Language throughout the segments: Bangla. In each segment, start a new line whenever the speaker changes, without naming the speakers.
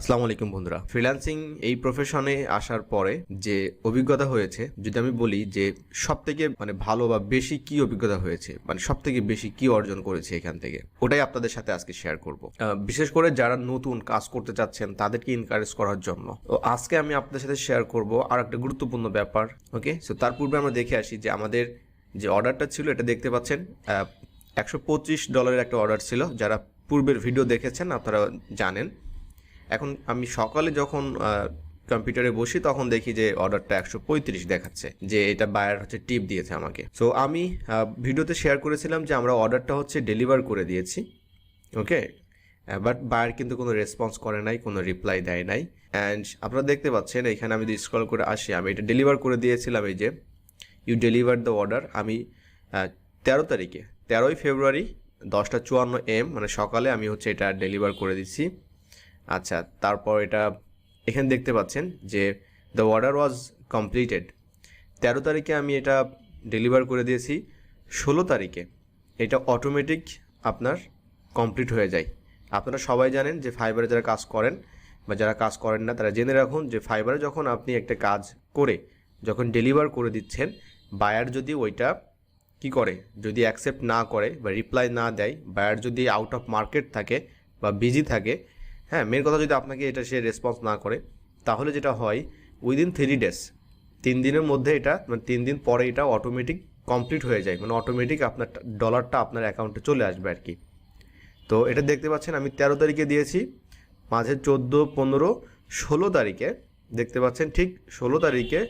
আসসালামু আলাইকুম বন্ধুরা। ফ্রিল্যান্সিং এই প্রফেশনে আসার পরে যে অভিজ্ঞতা হয়েছে, যদি আমি বলি যে সব থেকে মানে ভালো বা বেশি কি অভিজ্ঞতা হয়েছে মানে সব থেকে বেশি কি অর্জন করেছে এখান থেকে, ওটাই আপনাদের সাথে আজকে শেয়ার করব। বিশেষ করে যারা নতুন কাজ করতে চাচ্ছেন, তাদেরকে ইনকারেজ করার জন্য। তো আজকে আমি আপনাদের সাথে শেয়ার করব আর একটা গুরুত্বপূর্ণ ব্যাপার ওকে সো তার পূর্বে আমরা দেখে আসি যে আমাদের যে অর্ডারটা ছিল, এটা দেখতে পাচ্ছেন একশো পঁচিশ ডলারের একটা অর্ডার ছিল, যারা পূর্বের ভিডিও দেখেছেন, আপনারা জানেন। এখন আমি সকালে যখন কম্পিউটারে বসি, তখন দেখি যে অর্ডারটা একশো পঁয়ত্রিশ দেখাচ্ছে, যে এটা বায়ার হচ্ছে টিপ দিয়েছে আমাকে। সো আমি ভিডিওতে শেয়ার করেছিলাম যে আমরা অর্ডারটা হচ্ছে ডেলিভার করে দিয়েছি ওকে বাট বায়ার কিন্তু কোনো রেসপন্স করে নাই, কোনো রিপ্লাই দেয় নাই। অ্যান্ড আপনারা দেখতে পাচ্ছেন, এখানে আমি যদি স্ক্রল করে আসি, আমি এটা ডেলিভার করে দিয়েছিলাম এই যে ইউ ডেলিভার দ্য অর্ডার আমি তেরো তারিখে, তেরোই ফেব্রুয়ারি দশটা চুয়ান্ন এম মানে সকালে আমি হচ্ছে এটা ডেলিভার করে দিচ্ছি। আচ্ছা তারপর এটা এখানে দেখতে পাচ্ছেন যে দ্য অর্ডার ওয়াজ কমপ্লিটেড তেরো তারিখে আমি এটা ডেলিভার করে দিয়েছি, ষোলো তারিখে এটা অটোমেটিক আপনার কমপ্লিট হয়ে যায়। আপনারা সবাই জানেন যে ফাইবারে যারা কাজ করেন বা যারা কাজ করেন না, তারা জেনে রাখুন যে ফাইবারে যখন আপনি একটা কাজ করে, যখন ডেলিভার করে দিচ্ছেন বায়ার যদি ওইটা কি করে? যদি অ্যাকসেপ্ট না করে বা রিপ্লাই না দেয় বায়ার যদি আউট অফ মার্কেট থাকে বা বিজি থাকে হ্যাঁ মেন কথা যদি আপনাকে এটা সে রেসপন্স না করে, তাহলে যেটা হয় উইদিন থ্রি ডেজ তিন দিনের মধ্যে এটা মানে তিন দিন পরে এটা অটোমেটিক কমপ্লিট হয়ে যায় মানে অটোমেটিক আপনার ডলারটা আপনার অ্যাকাউন্টে চলে আসবে আর কি। তো এটা দেখতে পাচ্ছেন, আমি তেরো তারিখে দিয়েছি, মাঝে চোদ্দ, পনেরো, ষোলো তারিখে, দেখতে পাচ্ছেন ঠিক ষোলো তারিখে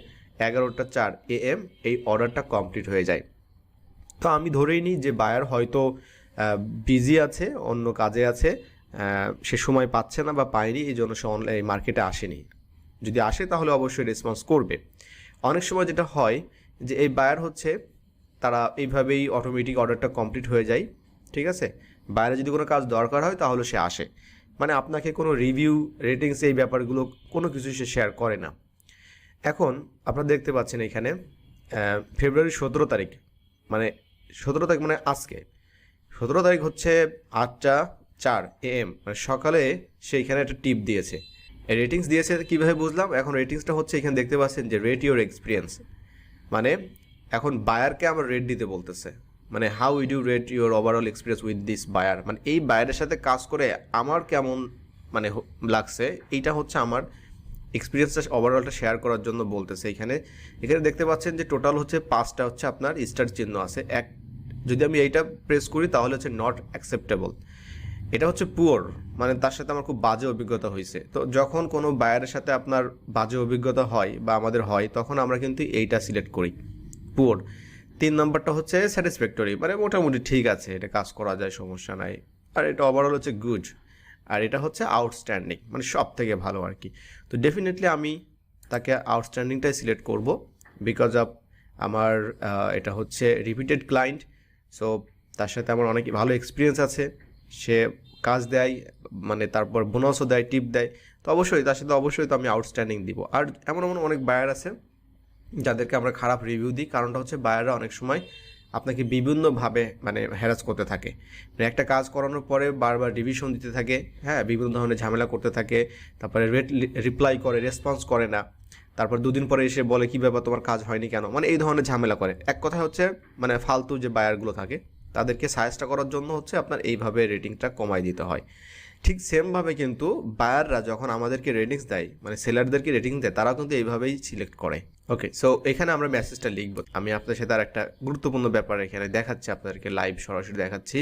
এগারোটা চার এ এম এই অর্ডারটা কমপ্লিট হয়ে যায়। তো আমি ধরেই নিই যে বায়ার হয়তো বিজি আছে, অন্য কাজে আছে সে সময় পাচ্ছে না বা পায়নি, এই জন্য সে অনলাইন মার্কেটে আসেনি। যদি আসে তাহলে অবশ্যই রেসপন্স করবে। অনেক সময় যেটা হয় যে এই বায়ার হচ্ছে, তারা এইভাবেই অটোমেটিক অর্ডারটা কমপ্লিট হয়ে যায়, ঠিক আছে? বাইরে যদি কোনো কাজ দরকার হয় তাহলে সে আসে। মানে আপনাকে কোনো রিভিউ রেটিংস এই ব্যাপারগুলো কোনো কিছু সে শেয়ার করে না। এখন আপনারা দেখতে পাচ্ছেন এখানে ফেব্রুয়ারি সতেরো তারিখ মানে সতেরো তারিখ মানে আজকে। সতেরো তারিখ হচ্ছে আটটা চার এ এম। মানে সকালে সে এখানে একটা টিপ দিয়েছে। রেটিংস দিয়েছে কীভাবে বুঝলাম? এখন রেটিংসটা হচ্ছে এখানে দেখতে পাচ্ছেন যে রেট ইউর এক্সপিরিয়েন্স মানে এখন বায়ারকে আমার রেট দিতে বলতেছে। মানে how you rate your overall experience with this buyer মানে এই বায়ারের সাথে কাজ করে আমার কেমন মানে লাগছে? এইটা হচ্ছে আমার এক্সপিরিয়েন্সটা ওভারঅলটা শেয়ার করার জন্য বলতেছে এখানে। এখানে দেখতে পাচ্ছেন যে টোটাল হচ্ছে পাঁচটা হচ্ছে আপনার স্টার চিহ্ন আছে। এক যদি আমি এইটা প্রেস করি তাহলে হচ্ছে নট অ্যাকসেপ্টেবল এটা হচ্ছে পুয়ার মানে তার সাথে আমার খুব বাজে অভিজ্ঞতা হয়েছে। তো যখন কোনো বায়ারের সাথে আপনার বাজে অভিজ্ঞতা হয় বা আমাদের হয়, তখন আমরা কিন্তু এইটা সিলেক্ট করি, পুয়ার। তিন নম্বরটা হচ্ছে স্যাটিসফ্যাক্টরি মানে মোটামুটি ঠিক আছে, এটা কাজ করা যায়, সমস্যা নাই। আর এটা ওভারঅল হচ্ছে গুড আর এটা হচ্ছে আউটস্ট্যান্ডিং মানে সব থেকে ভালো আর কি। তো ডেফিনেটলি আমি তাকে আউটস্ট্যান্ডিংটাই সিলেক্ট করব বিকজ অফ আমার এটা হচ্ছে রিপিটেড ক্লায়েন্ট সো তার সাথে আমার অনেক ভালো এক্সপিরিয়েন্স আছে। সে কাজ দেয় মানে তারপর বোনাসও দেয় টিপ দেয়, তো অবশ্যই তার সাথে অবশ্যই তো আমি আউটস্ট্যান্ডিং দিব। আর এমন এমন অনেক বায়ার আছে যাদেরকে আমরা খারাপ রিভিউ দিই, কারণটা হচ্ছে বায়াররা অনেক সময় আপনাকে বিভিন্নভাবে মানে হ্যারাস করতে থাকে। মানে একটা কাজ করানোর পরে বারবার রিভিশন দিতে থাকে হ্যাঁ বিভিন্ন ধরনের ঝামেলা করতে থাকে, তারপরে রেট রিপ্লাই করে রেসপন্স করে না। তারপর দুদিন পরে এসে বলে, কী ব্যাপার, তোমার কাজ হয়নি কেন? মানে এই ধরনের ঝামেলা করে। এক কথা হচ্ছে মানে ফালতু যে বায়ারগুলো থাকে তাদেরকে সাজেস্টটা করার জন্য হচ্ছে আপনার এইভাবে রেটিংটা কমাই দিতে হয়। ঠিক সেমভাবে কিন্তু বায়াররা যখন আমাদেরকে রেটিংস দেয় মানে সেলারদেরকে রেটিং দেয় তারাও কিন্তু এইভাবেই সিলেক্ট করে। ওকে সো এখানে আমরা মেসেজটা লিখব। আমি আপনার সাথে আর একটা গুরুত্বপূর্ণ ব্যাপার এখানে দেখাচ্ছি আপনাদেরকে লাইভ সরাসরি দেখাচ্ছি।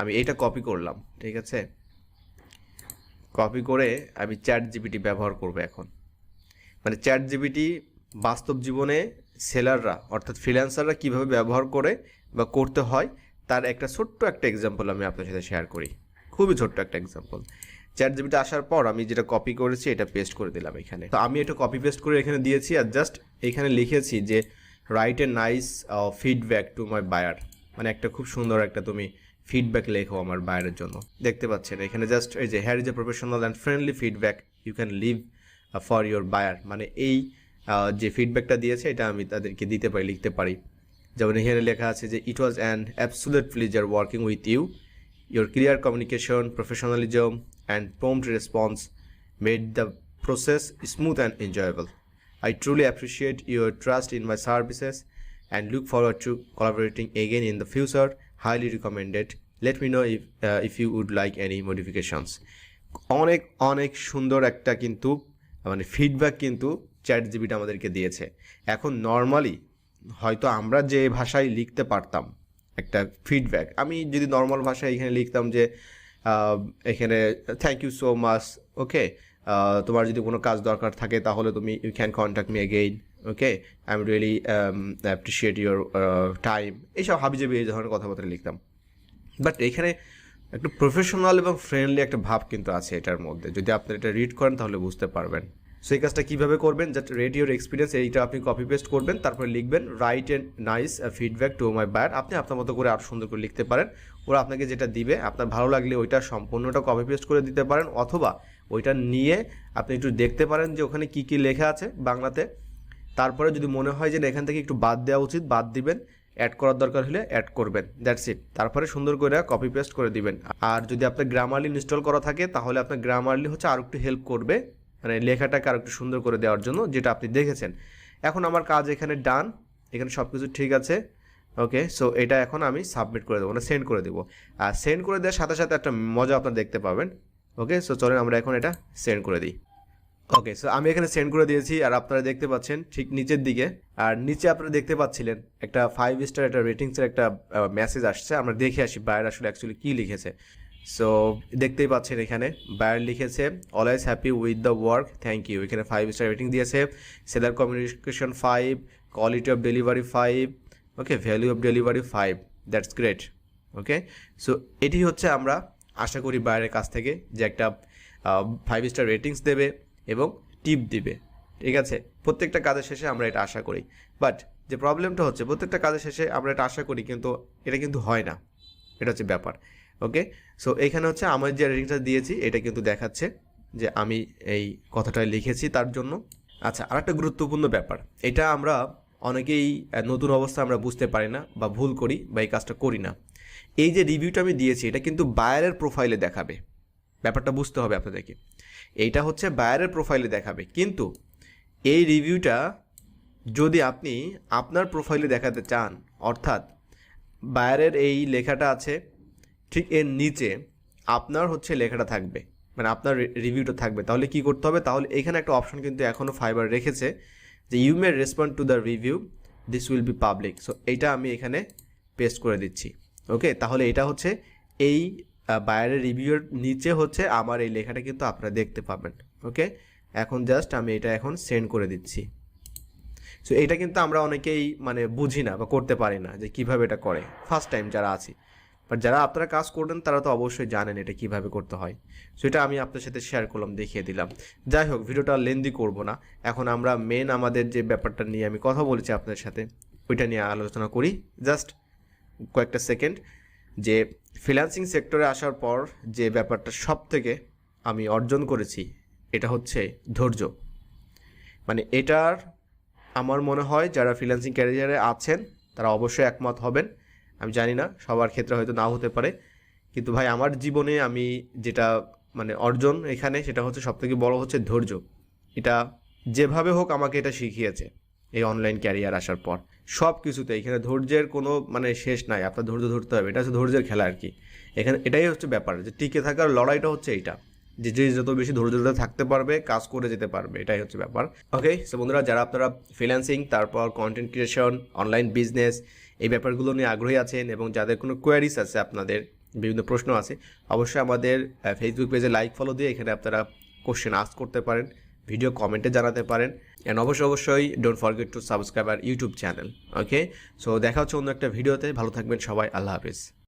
আমি এইটা কপি করলাম ঠিক আছে? কপি করে আমি চ্যাট জিপিটি ব্যবহার করব এখন। মানে চ্যাট জিপিটি বাস্তব জীবনে সেলাররা অর্থাৎ ফ্রিল্যান্সাররা কীভাবে ব্যবহার করে বা করতে হয় তার একটা ছোট্ট একটা এক্সাম্পল আমি আপনার সাথে শেয়ার করি। খুবই ছোট্ট একটা এক্সাম্পল চ্যাট জিবিটা আসার পর আমি যেটা কপি করেছি, এটা পেস্ট করে দিলাম এখানে। তো আমি এটা কপি পেস্ট করে এখানে দিয়েছি আর জাস্ট এখানে লিখেছি যে write a nice feedback to my buyer মানে একটা খুব সুন্দর একটা তুমি ফিডব্যাক লেখো আমার বায়ারের জন্য। দেখতে পাচ্ছেন, এখানে জাস্ট এই যে here is a professional and friendly feedback you can leave for your buyer মানে এই যে ফিডব্যাকটা দিয়েছে, এটা আমি তাদেরকে দিতে পারি, লিখতে পারি। যেমন এখানে লেখা আছে যে it was an absolute pleasure working with you your clear communication professionalism and prompt response made the process smooth and enjoyable I truly appreciate your trust in my services and look forward to collaborating again in the future highly recommended let me know if if you would like any modifications অনেক অনেক সুন্দর একটা কিন্তু মানে ফিডব্যাক কিন্তু চ্যাট জিবিটা আমাদেরকে দিয়েছে। এখন নর্মালি হয়তো আমরা যে ভাষায় লিখতে পারতাম একটা ফিডব্যাক আমি যদি নর্মাল ভাষায় এখানে লিখতাম যে এখানে thank you so much okay তোমার যদি কোনো কাজ দরকার থাকে তাহলে তুমি you can contact me again okay I am really appreciate your time এইসব হাবিজাবি এই ধরনের কথাবার্তা লিখতাম। বাট এখানে একটু প্রফেশনাল এবং ফ্রেন্ডলি একটা ভাব কিন্তু আছে এটার মধ্যে। যদি আপনি এটা রিড করেন তাহলে বুঝতে পারবেন। সো এই কাজটা কীভাবে করবেন? জাস্ট রেডিওর এক্সপিরিয়েন্স এইটা আপনি কপি পেস্ট করবেন, তারপরে লিখবেন write and nice feedback to my bad আপনি আপনার মতো করে আরও সুন্দর করে লিখতে পারেন। ওরা আপনাকে যেটা দিবে, আপনার ভালো লাগলে ওইটা সম্পূর্ণটা কপি পেস্ট করে দিতে পারেন, অথবা ওইটা নিয়ে আপনি একটু দেখতে পারেন যে ওখানে কী কী লেখা আছে বাংলাতে। তারপরে যদি মনে হয় যে এখান থেকে একটু বাদ দেওয়া উচিত, বাদ দিবেন অ্যাড করার দরকার হলে অ্যাড করবেন। দ্যাটস ইট তারপরে সুন্দর করে কপি পেস্ট করে দিবেন। আর যদি আপনার গ্রামারলি ইনস্টল করা থাকে, তাহলে আপনার গ্রামারলি হচ্ছে আরও একটু হেল্প করবে। মানে লেখাটাকে আরও একটু সুন্দর করে দেওয়ার জন্য যেটা আপনি দেখেছেন। এখন আমার কাজ এখানে ডান এখানে সব কিছু ঠিক আছে। ওকে সো এটা এখন আমি সাবমিট করে দেবো মানে সেন্ড করে দেবো। আর সেন্ড করে দেওয়ার সাথে সাথে একটা মজা আপনারা দেখতে পাবেন। ওকে সো চলেন আমরা এখন এটা সেন্ড করে দিই। ওকে সো আমি এখানে সেন্ড করে দিয়েছি আর আপনারা দেখতে পাচ্ছেন ঠিক নিচের দিকে। আর নিচে আপনারা দেখতে পাচ্ছিলেন একটা ফাইভ স্টার একটা রেটিংসের একটা মেসেজ আসছে। আমরা দেখে আসি বায়ার আসলে অ্যাকচুয়ালি কী লিখেছে। সো দেখতেই পাচ্ছেন এখানে। বায়ার লিখেছে always happy with the work thank you এখানে ফাইভ স্টার রেটিং দিয়েছে। Seller communication five quality of delivery five okay value of delivery five that's great okay so এটি হচ্ছে আমরা আশা করি বাইরের কাছ থেকে যে একটা ফাইভ স্টার রেটিংস দেবে এবং টিপ দিবে, ঠিক আছে? প্রত্যেকটা কাজের শেষে আমরা এটা আশা করি। বাট যে প্রবলেমটা হচ্ছে, প্রত্যেকটা কাজের শেষে আমরা এটা আশা করি, কিন্তু এটা কিন্তু হয় না। এটা হচ্ছে ব্যাপার। ওকে সো এখানে হচ্ছে আমার যে রেটিংটা দিয়েছি, এটা কিন্তু দেখাচ্ছে যে আমি এই কথাটা লিখেছি তার জন্য। আচ্ছা আর একটা গুরুত্বপূর্ণ ব্যাপার। এটা আমরা অনেকেই নতুন অবস্থা আমরা বুঝতে পারি না বা ভুল করি বা এই কাজটা করি না। এই যে রিভিউটা আমি দিয়েছি, এটা কিন্তু বায়ারের প্রোফাইলে দেখাবে। ব্যাপারটা বুঝতে হবে আপনাদেরকে। এইটা হচ্ছে বায়ারের প্রোফাইলে দেখাবে। কিন্তু এই রিভিউটা যদি আপনি আপনার প্রোফাইলে দেখাতে চান, অর্থাৎ বায়ারের এই লেখাটা আছে ঠিক এর নিচে আপনার হচ্ছে লেখাটা থাকবে মানে আপনার রিভিউটা থাকবে। তাহলে কি করতে হবে? তাহলে এখানে একটা অপশন কিন্তু এখনও ফাইবার রেখেছে যে you may respond to the review this will be public so এইটা আমি এখানে পেস্ট করে দিচ্ছি। ওকে তাহলে এটা হচ্ছে এই বায়ারের রিভিউর নিচে হচ্ছে আমার এই লেখাটা কিন্তু আপনারা দেখতে পাবেন। ওকে এখন জাস্ট আমি এটা এখন সেন্ড করে দিচ্ছি। সো এটা কিন্তু আমরা অনেকেই মানে বুঝি না বা করতে পারি না যে কীভাবে এটা করে। ফার্স্ট টাইম যারা আছি। বাট যারা আপনারা কাজ করবেন, তারা তো অবশ্যই জানেন এটা কীভাবে করতে হয়। সো এটা আমি আপনার সাথে শেয়ার করলাম, দেখিয়ে দিলাম। যাই হোক, ভিডিওটা লেন্দি করব না। এখন আমরা মেন আমাদের যে ব্যাপারটা নিয়ে আমি কথা বলেছি আপনাদের সাথে, ওইটা নিয়ে আলোচনা করি। জাস্ট কয়েকটা সেকেন্ড যে ফ্রিল্যান্সিং সেক্টরে আসার পর যে ব্যাপারটা সব থেকে আমি অর্জন করেছি, এটা হচ্ছে ধৈর্য। মানে এটার আমার মনে হয়, যারা ফ্রিল্যান্সিং ক্যারিয়ারে আছেন, তারা অবশ্যই একমত হবেন। আমি জানি না, সবার ক্ষেত্রে হয়তো নাও হতে পারে। কিন্তু ভাই, আমার জীবনে আমি যেটা মানে অর্জন এখানে, সেটা হচ্ছে সবথেকে বড় হচ্ছে ধৈর্য। এটা যেভাবে হোক আমাকে এটা শিখিয়েছে এই অনলাইন ক্যারিয়ার আসার পর। সব কিছুতে এখানে ধৈর্যের কোনো মানে শেষ নাই, আপনার ধৈর্য ধরতে হবে। এটা হচ্ছে ধৈর্যের খেলা আর কি। এখানে এটাই হচ্ছে ব্যাপার যে টিকে থাকার লড়াইটা হচ্ছে এইটা। যে যে যত বেশি ধৈর্য ধরে থাকতে পারবে, কাজ করে যেতে পারবে, এটাই হচ্ছে ব্যাপার। ওকে সো বন্ধুরা, যারা আপনারা ফ্রিল্যান্সিং তারপর কন্টেন্ট ক্রিয়েশন অনলাইন বিজনেস এই ব্যাপারগুলো নিয়ে আগ্রহী আছেন এবং যাদের কোনো কোয়ারিস আছে আপনাদের, বিভিন্ন প্রশ্ন আছে, অবশ্যই আমাদের ফেসবুক পেজে লাইক ফলো দিয়ে এখানে আপনারা কোশ্চেন আস করতে পারেন ভিডিও কমেন্টে জানাতে পারেন অ্যান্ড অবশ্যই অবশ্যই don't forget to subscribe our YouTube channel okay so দেখা হচ্ছে অন্য একটা ভিডিওতে ভালো থাকবেন সবাই, আল্লাহ হাফিজ।